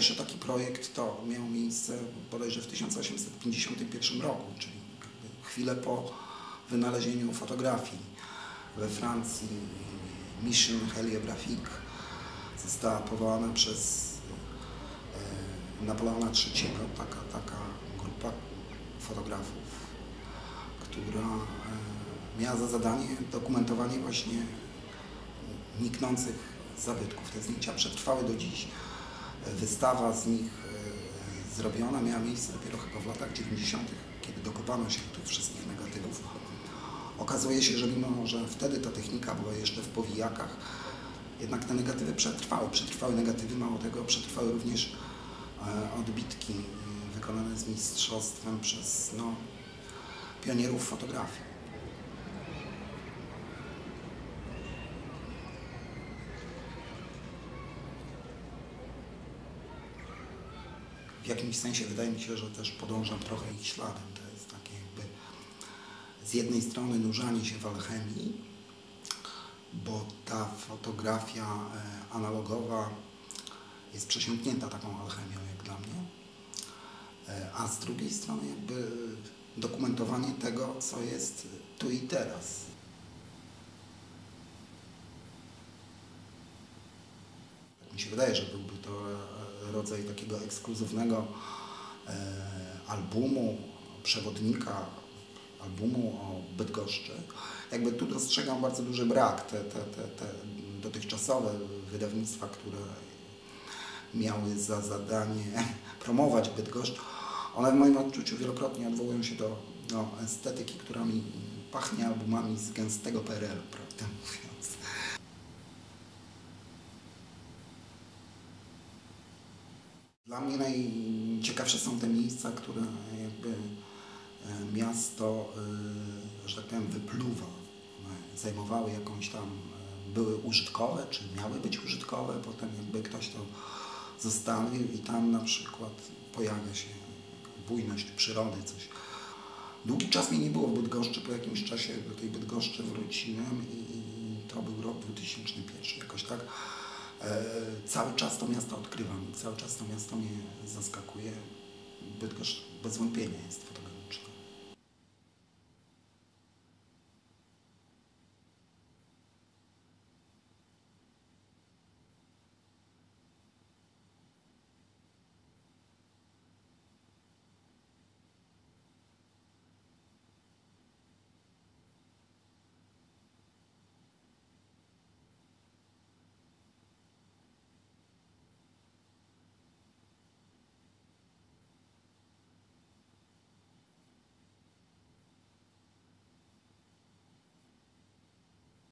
Pierwszy taki projekt to miał miejsce bodajże w 1851 roku, czyli chwilę po wynalezieniu fotografii we Francji. Mission Heliographique została powołana przez e, Napoleona III, taka, taka grupa fotografów, która e, miała za zadanie dokumentowanie właśnie niknących zabytków. Te zdjęcia przetrwały do dziś. Wystawa z nich e, zrobiona miała miejsce dopiero chyba w latach 90., kiedy dokopano się tych wszystkich negatywów. Okazuje się, że mimo, że wtedy ta technika była jeszcze w powijakach, jednak te negatywy przetrwały. Przetrwały negatywy, mało tego, przetrwały również e, odbitki e, wykonane z mistrzostwem przez no, pionierów fotografii. W jakimś sensie wydaje mi się, że też podążam trochę ich śladem. To jest takie jakby z jednej strony nurzanie się w alchemii, bo ta fotografia e, analogowa jest przesiąknięta taką alchemią jak dla mnie, e, a z drugiej strony jakby dokumentowanie tego, co jest tu i teraz. Tak mi się wydaje, że byłby to rodzaj takiego ekskluzywnego albumu, przewodnika albumu o Bydgoszczy. Jakby tu dostrzegam bardzo duży brak. Te, te, te, te dotychczasowe wydawnictwa, które miały za zadanie promować Bydgoszcz, one w moim odczuciu wielokrotnie odwołują się do no, estetyki, która mi pachnie albumami z gęstego PRL-u, prawdę mówiąc. Dla mnie najciekawsze są te miejsca, które jakby e, miasto, e, że tak powiem, wypluwa. Zajmowały jakąś tam, e, były użytkowe, czy miały być użytkowe, potem jakby ktoś to zostawił i tam na przykład pojawia się bujność przyrody, coś. Długi czas mnie nie było w Bydgoszczy, po jakimś czasie do tej Bydgoszczy wróciłem i, to był rok 2001, jakoś tak. Cały czas to miasto odkrywam, cały czas to miasto mnie zaskakuje. Bydgoszcz bez wątpienia jest fotogeniczna.